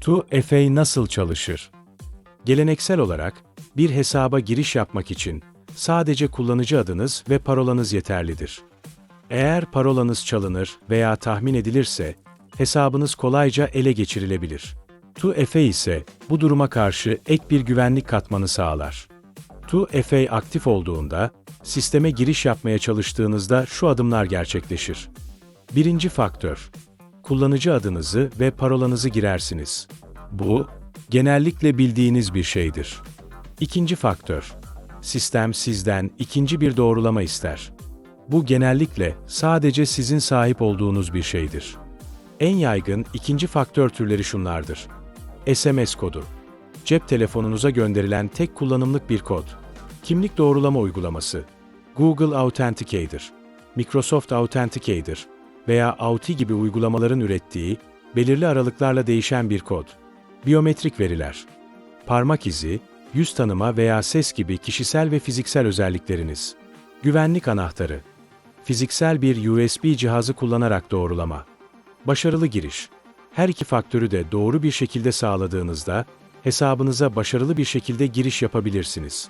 2FA nasıl çalışır? Geleneksel olarak bir hesaba giriş yapmak için sadece kullanıcı adınız ve parolanız yeterlidir. Eğer parolanız çalınır veya tahmin edilirse hesabınız kolayca ele geçirilebilir. 2FA ise bu duruma karşı ek bir güvenlik katmanı sağlar. 2FA aktif olduğunda, sisteme giriş yapmaya çalıştığınızda şu adımlar gerçekleşir. Birinci faktör. Kullanıcı adınızı ve parolanızı girersiniz. Bu, genellikle bildiğiniz bir şeydir. İkinci faktör. Sistem sizden ikinci bir doğrulama ister. Bu genellikle sadece sizin sahip olduğunuz bir şeydir. En yaygın ikinci faktör türleri şunlardır. SMS kodu. Cep telefonunuza gönderilen tek kullanımlık bir kod. Kimlik doğrulama uygulaması. Google Authenticator, Microsoft Authenticator veya Auth gibi uygulamaların ürettiği, belirli aralıklarla değişen bir kod. Biyometrik veriler. Parmak izi, yüz tanıma veya ses gibi kişisel ve fiziksel özellikleriniz. Güvenlik anahtarı. Fiziksel bir USB cihazı kullanarak doğrulama. Başarılı giriş. Her iki faktörü de doğru bir şekilde sağladığınızda, hesabınıza başarılı bir şekilde giriş yapabilirsiniz.